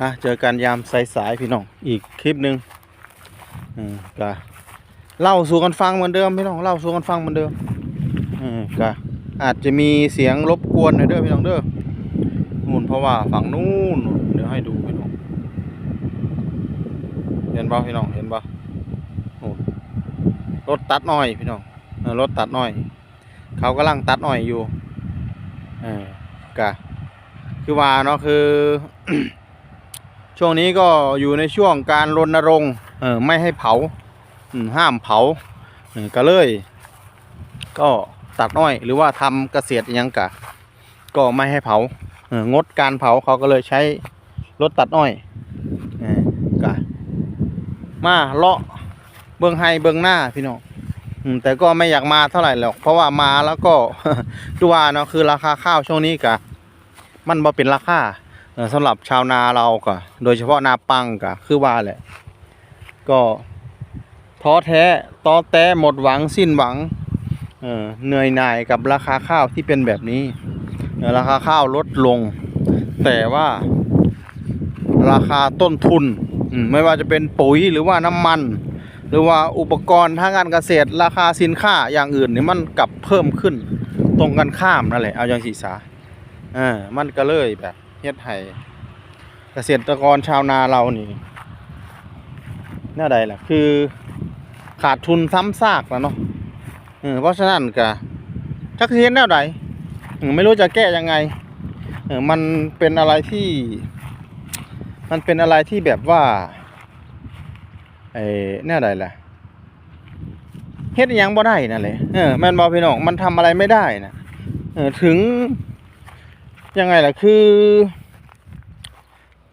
อะเจอกันยามสายๆพี่น้องอีกคลิปหนึ่งอืมก็เล่าสู่กันฟังเหมือนเดิมพี่น้องเล่าสู่กันฟังเหมือนเดิมอืมก็อาจจะมีเสียงรบกวนหน่อยเด้อพี่น้องเด้อนู่นเพราะว่าฝั่งนู้นเดี๋ยวให้ดูพี่น้องเห็นป่พี่น้องเห็นป่นู่นรถตัดอ้อยพี่น้องรถตัดอ้อย เขากำลังตัดอ้อยอยู่เออกะคือว่าเนาะคือ ช่วงนี้ก็อยู่ในช่วงการรณรงค์ไม่ให้เผาห้ามเผาก็เลย ก็ตัดอ้อยหรือว่าทำเกษตรยังกะ ก็ไม่ให้เผางดการเผาเขาก็เลยใช้รถตัดอ้อยกะมาเลาะเบื้องให้เบื้องหน้าพี่น้องแต่ก็ไม่อยากมาเท่าไหร่หรอกเพราะว่ามาแล้วก็ดูว่าเนาะคือราคาข้าวช่วงนี้กะ มันบ่เป็นราคา สำหรับชาวนาเราก็โดยเฉพาะนาปังก็คือว่าแหละ ก็ท้อแท้ต้อแต้หมดหวังสิ้นหวังเออเหนื่อยหน่ายกับราคาข้าวที่เป็นแบบนี้เอ่อราคาข้าวลดลง แต่ว่าราคาต้นทุน ไม่ว่าจะเป็นปุ๋ยหรือว่าน้ำมัน หรือว่าอุปกรณ์ทางการเกษตร ราคาสินค้าอย่างอื่นนี่มันกลับเพิ่มขึ้น ตรงกันข้ามนั่นแหละเอาอย่างสีสาอ่ามันก็เลยแบบ เฮ็ดให้เกษตรกรชาวนาเรานี่แน่าใดล่ะ คือขาดทุนซ้ำซากแล้วเนาะเพราะฉะนั้นก็จักสิเฮ็ดแนวใดไม่รู้จะแก้ยังไงเออมันเป็นอะไรที่ มันเป็นอะไรที่แบบว่าไอ้แนวใดล่ะเฮ็ดยังบ่ได้นั่นแหละเออแม่นบ่พี่น้องมันทำอะไรไม่ได้นะเออถึง ยังไงล่ะคือ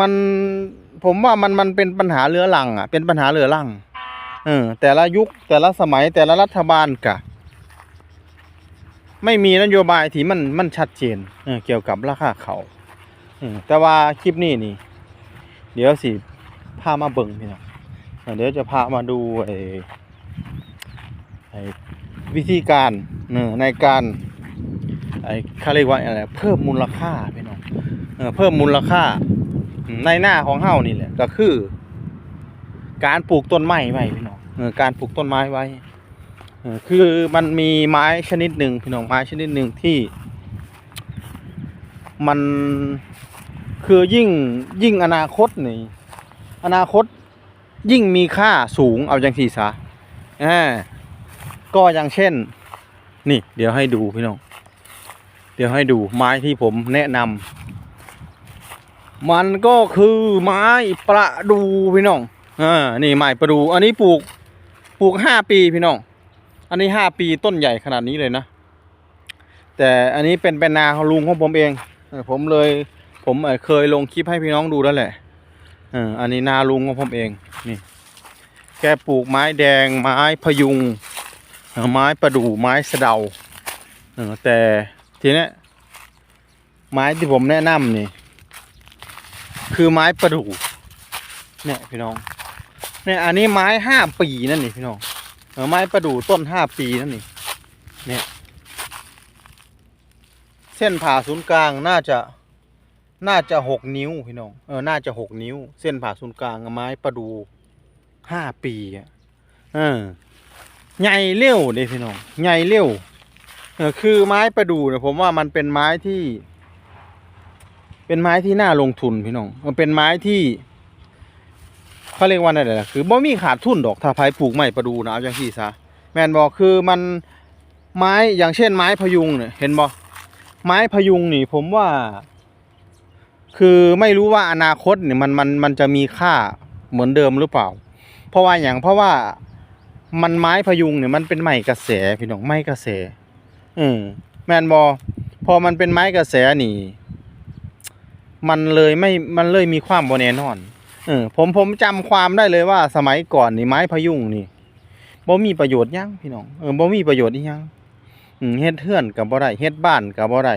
มันผมว่ามันมันเป็นปัญหาเรื้อรังอะ เป็นปัญหาเรื้อรังเออแต่ละยุคแต่ละสมัยแต่ละรัฐบาลกะ ไม่มีนโยบายที่มันมันชัดเจนเออเกี่ยวกับราคาเขาเออแต่ว่าคลิปนี้นี่ เดี๋ยวสิพามาเบิ่งพี่น้องเออเดี๋ยวจะพามาดูไอ้ไอ้วิธีการเออในการ ไอ้เขาเรียกว่าอะไรเพิ่มมูลค่าพี่น้องเพิ่มมูลค่าในหน้าของเฮานี่แหละก็คือ การปลูกต้นไม้ไว้พี่น้องการปลูกต้นไม้ไว้คือมันมีไม้ชนิดหนึ่งพี่น้องไม้ชนิดหนึ่งที่ มันคือยิ่งยิ่งอนาคตนี่อนาคตยิ่งมีค่าสูงเอาจังสีซะอ่าก็อย่างเช่น นี่ เดี๋ยวให้ดูพี่น้อง เดี๋ยวให้ดูไม้ที่ผมแนะนำมันก็คือไม้ประดูพี่น้องอ่านี่ไม้ประดู อันนี้ปลูกปลูกห้าปีพี่น้อง อันนี้ห้าปีต้นใหญ่ขนาดนี้เลยนะ แต่อันนี้เป็นเป็นนาของลุงของผมเองเอผมเลยผมเคยลงคลิปให้พี่น้องดูแล้วแหละอออันนี้นาลุงของผมเองนี่ แกปลูกไม้แดงไม้พยุง ไม้ประดู่ไม้สะเดาเออแต่ ทีเนี้ยไม้ที่ผมแนะนำนี่ คือไม้ประดู่เนี่ยพี่น้อง เนี่ยอันนี้ไม้ห้าปีนั่นนี่พี่น้องเออไม้ประดู่ต้นห้าปีนั่นนี่ เนี่ย เส้นผ่าศูนย์กลางน่าจะน่าจะหกนิ้วพี่น้อง เออ น่าจะหกนิ้ว เส้นผ่าศูนย์กลางไม้ประดู่ห้าปีอะ เออ ใหญ่เร็วเด้พี่น้อง ใหญ่เร็ว คือไม้ประดู่เนี่ยผมว่ามันเป็นไม้ที่ เป็นไม้ที่น่าลงทุนพี่น้อง มันเป็นไม้ที่เขาเรียกว่าอะไรล่ะคือบ่มีขาดทุนดอกถ้าไผปลูกไม้ประดู่นะเอาอย่างที่ซะแม่นบอกคือมันไม้อย่างเช่นไม้พยุงเนี่ยเห็นบ่ไม้พยุงนี่ผมว่า คือไม่รู้ว่าอนาคตเนี่ยมันมันมันจะมีค่าเหมือนเดิมหรือเปล่า เพราะว่าอย่างเพราะว่ามันไม้พยุงเนี่ยมันเป็นไม้กระแสพี่น้องไม้กระแส อืมแมนบอพอมันเป็นไม้กระแสนี่ มันเลยไม่มันเลยมีความบแน่นอนเออผมผมจำความได้เลยว่าสมัยก่อนนี่ไม้พยุงนี่บ่มีประโยชน์ยังพี่น้องเออบ่มีประโยชน์ยังอืมเฮ็ดเทือนกับบ่ได้เฮ็ดบ้านกับบ่ได้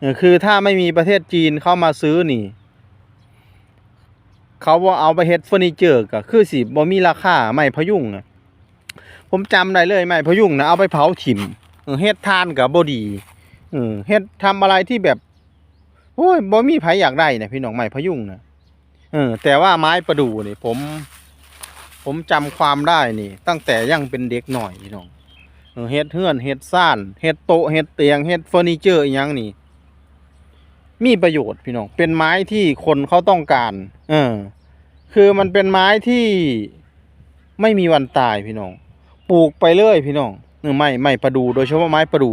เออคือถ้าไม่มีประเทศจีนเข้ามาซื้อนี่ เขาว่าเอาไปเฮ็ดเฟอร์นิเจอร์ก็คือสิบ่มีราคาไม้พยุงน่ะผมจำได้เลยไม้พยุงนะเอาไปเผาถิ่ม เฮ็ดทานกับบดีเออเฮ็ดทำอะไรที่แบบโอ้ยบ่มีไผอยากได้นะพี่น้องใหม่พะยุงนะเออ แต่ว่าไม้ประดู่นี่ผม ผมจำความได้นี่ ตั้งแต่ยังเป็นเด็กหน่อยพี่น้องเฮ็ดเฮือนเฮ็ดซ่านเฮ็ดโต๊ะเฮ็ดเตียงเฮ็ดเฟอร์นิเจอร์อหยังนี่มีประโยชน์พี่น้องเป็นไม้ที่คนเขาต้องการ เออ คือมันเป็นไม้ที่ไม่มีวันตายพี่น้องปลูกไปเรื่อยพี่น้อง ไม่ไม่ประดูโดยเฉพาะไม้ประดู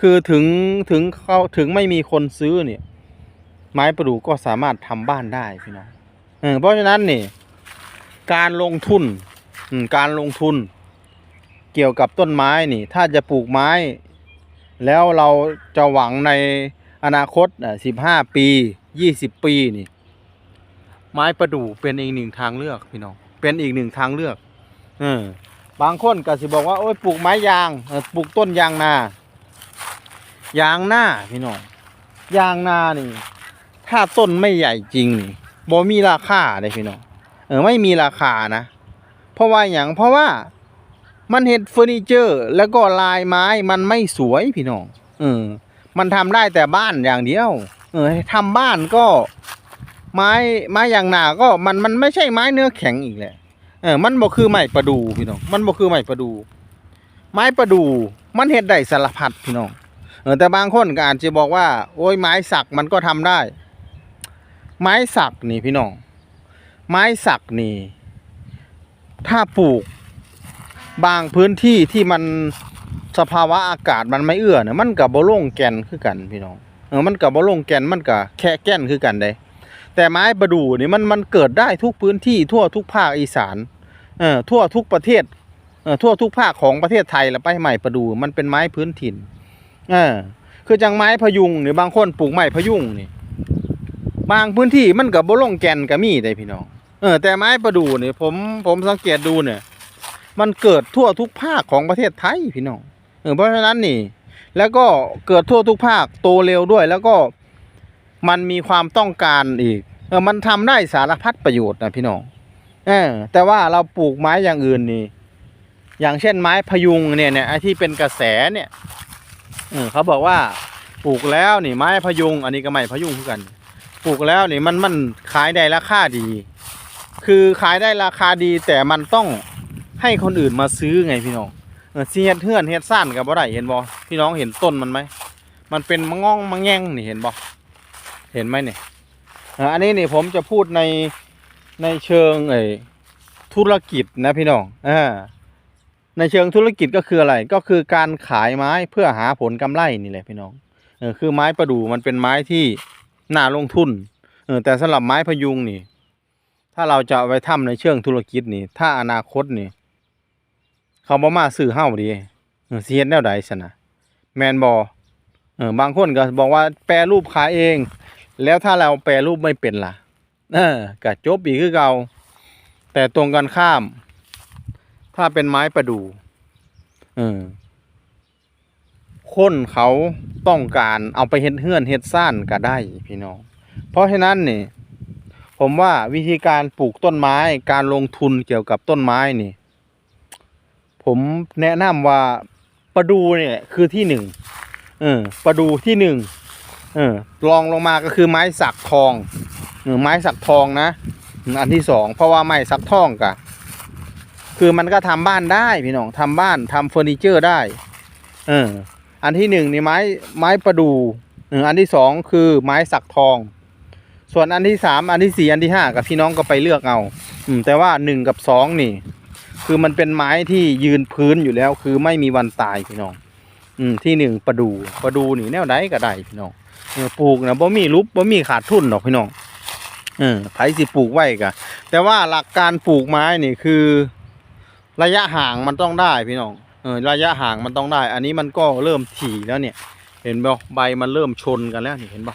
คือถึงถึงเขาถึงไม่มีคนซื้อเนี่ย ไม้ประดูก็สามารถทำบ้านได้พี่น้องเพราะฉะนั้นนี่การลงทุนการลงทุน เกี่ยวกับต้นไม้นี่ ถ้าจะปลูกไม้ แล้วเราจะหวังในอนาคตสิบห้าปียี่สิบปีนี่ ไม้ประดู่เป็นอีกหนึ่งทางเลือกพี่น้องเป็นอีกหนึ่งทางเลือก เออ บางคนก็สิบอกว่าโอ้ยปลูกไม้ยางปลูกต้นยางนายางหน้าพี่น้องยางนานี่ถ้าต้นไม่ใหญ่จริงนี่บ่มีราคาเลยพี่น้องเออไม่มีราคานะ เพราะว่าอย่างเพราะว่ามันเห็ดเฟอร์นิเจอร์ แล้วก็ลายไม้มันไม่สวยพี่น้องเออมันทำได้แต่บ้านอย่างเดียว เออทำบ้านก็ไม้ไม้อย่างหนาก็มันมันไม่ใช่ไม้เนื้อแข็งอีกแหละ เออมันบ่คือไม้ประดูพี่น้อง มันบ่คือไม้ประดู ไม้ประดูมันเฮ็ดได้สารพัดพี่น้อง เออแต่บางคนก็อาจจะบอกว่า โอ้ยไม้สักมันก็ทำได้ ไม้สักนี่พี่น้อง ไม้สักนี่ ถ้าปลูก บางพื้นที่ที่มันสภาวะอากาศมันไม่เอื้อเนี่ยมันกับบ่ลงแก่นคือกันพี่น้อง เออมันกับบ่ลงแก่นมันกับแค่แก่นคือกันเด้ แต่ไม้ประดู่นี่มันมันเกิดได้ทุกพื้นที่ทั่วทุกภาคอีสานเอ่อทั่วทุกประเทศเอ่อทั่วทุกภาคของประเทศไทยแล้วไปไม้ประดู่มันเป็นไม้พื้นถิ่นเออคือจังไม้พะยุงนี่บางคนปลูกไม้พะยุงนี่บางพื้นที่มันกับบ่ลงแกนก็มีได้พี่น้องเออแต่ไม้ประดู่นี่ผมผมสังเกตดูเนี่ย มันเกิดทั่วทุกภาคของประเทศไทยพี่น้องเออเพราะฉะนั้นนี่ แล้วก็เกิดทั่วทุกภาคโตเร็วด้วย แล้วก็ มันมีความต้องการอีกเออมันทำได้สารพัดประโยชน์นะพี่น้องเออแต่ว่าเราปลูกไม้อย่างอื่นนี่ อย่างเช่นไม้พยุงเนี่ยเนี่ยไอ้ที่เป็นกระแสเนี่ยเออเขาบอกว่าปลูกแล้วนี่ไม้พยุง อันนี้ก็ไม้พยุงเหมือนกัน ปลูกแล้วนี่มันมันขายได้ราคาดี คือขายได้ราคาดี แต่มันต้องให้คนอื่นมาซื้อไงพี่น้องเออสิเฮ็ดเฮือนเฮ็ดซ่านกับบ่ได้เห็นบ่พี่น้องเห็นต้นมันไหมมันเป็นมะง่องมะแง่งนี่เห็นบ่ เห็นไหมเนี่ยอันนี้นี่ผมจะพูดในในเชิงไอ้ธุรกิจนะพี่น้องอ่าในเชิงธุรกิจก็คืออะไร ก็คือการขายไม้เพื่อหาผลกำไรนี่แหละพี่น้องเออคือไม้ประดู่มันเป็นไม้ที่น่าลงทุนเออแต่สำหรับไม้พยุงนี่ ถ้าเราจะไปทำในเชิงธุรกิจนี่ ถ้าอนาคตนี่ เขาบ่มาซื้อเฮาดีเสิเฮ็ดแนวใดสนน่ะแมนบ่เออบางคนก็บอกว่าแปรรูปขายเอง แล้วถ้าเราแปรรูปไม่เป็นล่ะเออก็จบอีกคือเก่าแต่ตรงกันข้าม ถ้าเป็นไม้ประดู่เออคนเขาต้องการเอาไปเฮ็ดเฮือนเฮ็ดซ่านก็ได้พี่น้อง เพราะฉะนั้นนี่ ผมว่าวิธีการปลูกต้นไม้การลงทุนเกี่ยวกับต้นไม้นี่ ผมแนะนำว่าประดูเนี่ยคือที่หนึ่งเออประดูที่หนึ่ง เออรองลงมาก็คือไม้สักทองเออไม้สักทองนะ อันที่สองเพราะว่าไม้สักทองกะคือมันก็ทำบ้านได้พี่น้องทำบ้านทำเฟอร์นิเจอร์ได้ เออ อันที่หนึ่งนี่ไม้ไม้ประดูอันที่สองคือไม้สักทอง ส่วนอันที่สามอันที่สี่อันที่ห้ากับพี่น้องก็ไปเลือกเอา อืมแต่ว่าหนึ่งกับสองนี่ คือมันเป็นไม้ที่ยืนพื้นอยู่แล้ว คือไม่มีวันตายพี่น้อง อืมที่หนึ่งประดูประดูนี่แนวใดก็ได้พี่น้อง ปลูกนะบ่มีรูปบ่มีขาดทุนหรอกพี่น้องเออไผสิปลูกไว้กะแต่ว่าหลักการปลูกไม้นี่คือ ระยะห่างมันต้องได้พี่น้องเออระยะห่างมันต้องได้ อันนี้มันก็เริ่มถี่แล้วเนี่ย เห็นบ่ใบมันเริ่มชนกันแล้วนี่เห็นบ่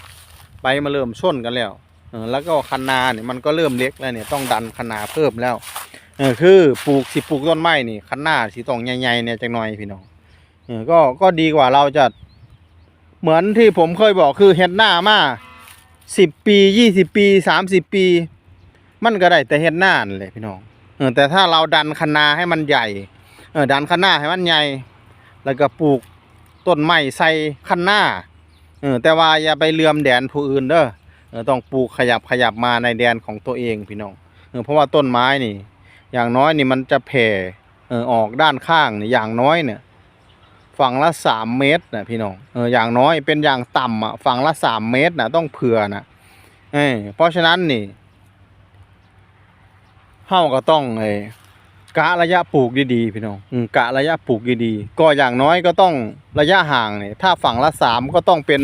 ใบมันเริ่มชนกันแล้วเออแล้วก็คันนาเนี่ยมันก็เริ่มเล็กแล้วเนี่ยต้องดันคันนาเพิ่มแล้วเออคือปลูกสิปลูกต้นไม้นี่คันนาสิต้องใหญ่ๆเนี่ยจังหน่อยพี่น้องเออก็ก็ดีกว่าเราจะ เหมือนที่ผมเคยบอกคือเฮ็ดหน้ามาสิบปียี่สิบปีสามสิบปี มันก็ได้แต่เฮ็ดหน้านั่นแหละพี่น้องเออแต่ถ้าเราดันคันนาให้มันใหญ่เออดันคันนาให้มันใหญ่ แล้วก็ปลูกต้นไม้ใส่คันหน้าเออแต่ว่าอย่าไปเลื่อมแดนผู้อื่นเด้อเออต้องปลูกขยับขยับมาในแดนของตัวเองพี่น้องเออเพราะว่าต้นไม้นี่ อย่างน้อยนี่มันจะแผ่เออออกด้านข้างนี่อย่างน้อยเนี่ย ฝั่งละสามเมตรนะพี่น้องเอออย่างน้อยเป็นอย่างต่ำอะฝั่งละสามเมตรนะต้องเผื่อนะเออเพราะฉะนั้นนี่เฮาก็ต้องเออกะระยะปลูกดีๆพี่น้องอกะระยะปลูกดีๆก็อย่างน้อยก็ต้องระยะห่างเนี่ยถ้าฝั่งละสามก็ต้องเป็น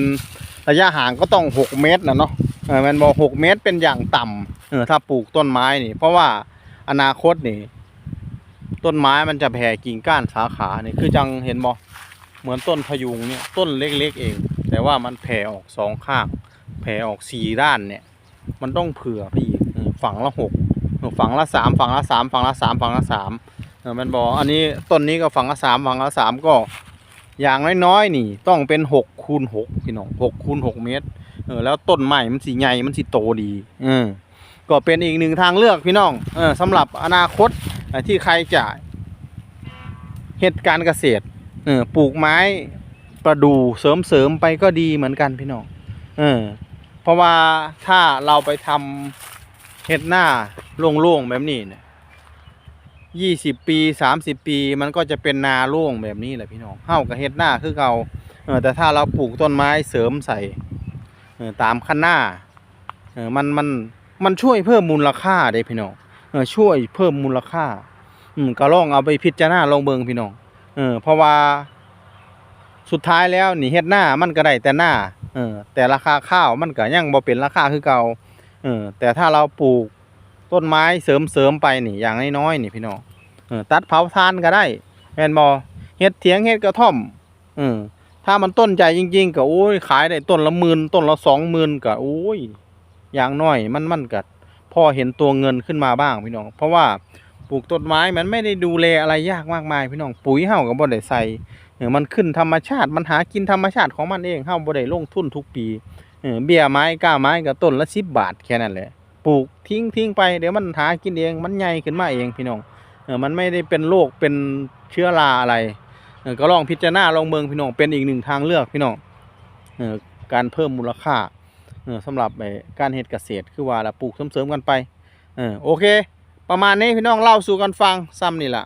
ระยะห่างก็ต้องหกเมตรนะเนาะเออมันบอกหกเมตรเป็นอย่างต่ำเออถ้าปลูกต้นไม้นี่ เพราะว่าอนาคตนี่ต้นไม้มันจะแผ่กิ่งก้านสาขาเนี่ยคือจังเห็นบ่ เหมือนต้นพยุงเนี่ยต้นเล็กๆเอง แต่ว่ามันแผ่ออกสองข้าง แผ่ออกสี่ด้านเนี่ย มันต้องเผื่อพี่เออฝั่งละหกฝั่งละสามฝั่งละสามฝั่งละสามฝั่งละสามเออมันบอกอันนี้ต้นนี้ก็ฝั่งละสามฝั่งละสามก็ อย่างน้อยๆนี่ ต้องเป็นหกคูณหกพี่น้องหกคูณหกเมตรเออแล้วต้นใหม่มันสีใหญ่มันสีโตดีเออก็เป็นอีกหนึ่งทางเลือกพี่น้องเออสำหรับอนาคตที่ใครจะเหตุการเกษตร เออปลูกไม้ประดู่เสริมเสริมไปก็ดีเหมือนกันพี่น้องเออเพราะว่าถ้าเราไปทำเห็ดหน้าโล่งๆแบบนี้เนี่ยยี่สิบปีสามสิบปี มันก็จะเป็นนาโล่งแบบนี้แหละพี่น้องเฮ้ากับเห็ดหน้าคือเก่าเออแต่ถ้าเราปลูกต้นไม้เสริมใส่เออตามคันหน้าเออมันมันมันช่วยเพิ่มมูลค่าเด้พี่น้องเออช่วยเพิ่มมูลค่า อืมก็ลองเอาไปพิจารณาลองเบิงพี่น้อง เออเพราะว่าสุดท้ายแล้วนี่เฮ็ดหน้ามันก็ได้แต่หน้าเออแต่ราคาข้าวมันก็ยังบ่เป็นราคาคือเก่าเออแต่ถ้าเราปลูกต้นไม้เสริมเสริมไปนี่อย่างน้อยๆนี่พี่น้องเออตัดเผาทานก็ได้แมนบ่เฮ็ดเถียงเฮ็ดกระท่อมเออถ้ามันต้นใหญ่จริง ๆก็โอ้ยขายได้ต้นละหมื่นต้นละสองหมื่นก็โอ้ยอย่างน้อยมันมันก็พอเห็นตัวเงินขึ้นมาบ้างพี่น้องเพราะว่า ปลูกต้นไม้มันไม่ได้ดูแลอะไรยากมากมายพี่น้องปุ๋ยเฮาก็บ่ได้ใส่เออมันขึ้นธรรมชาติมันหากินธรรมชาติของมันเองเฮาบ่ได้ลงทุนทุกปีเออเบี้ยไม้ก้าไม้ก็ต้นละ10บบาทแค่นั้นแหละปลูกทิ้งทิ้งไปเดี๋ยวมันหากินเองมันใหญ่ขึ้นมาเองพี่น้องเออมันไม่ได้เป็นโรคเป็นเชื้อราอะไรเออก็ลองพิจารณาลองเมืองพี่น้องเป็นอีกหนึ่งทางเลือกพี่น้องเออการเพิ่มมูลค่าเออสำหรับการเฮ็ดเกษตรคือว่าละปลูกเสริมๆกันไปเออโอเค ประมาณนี้พี่น้องเล่าสู่กันฟังซ้ำนี่แหละ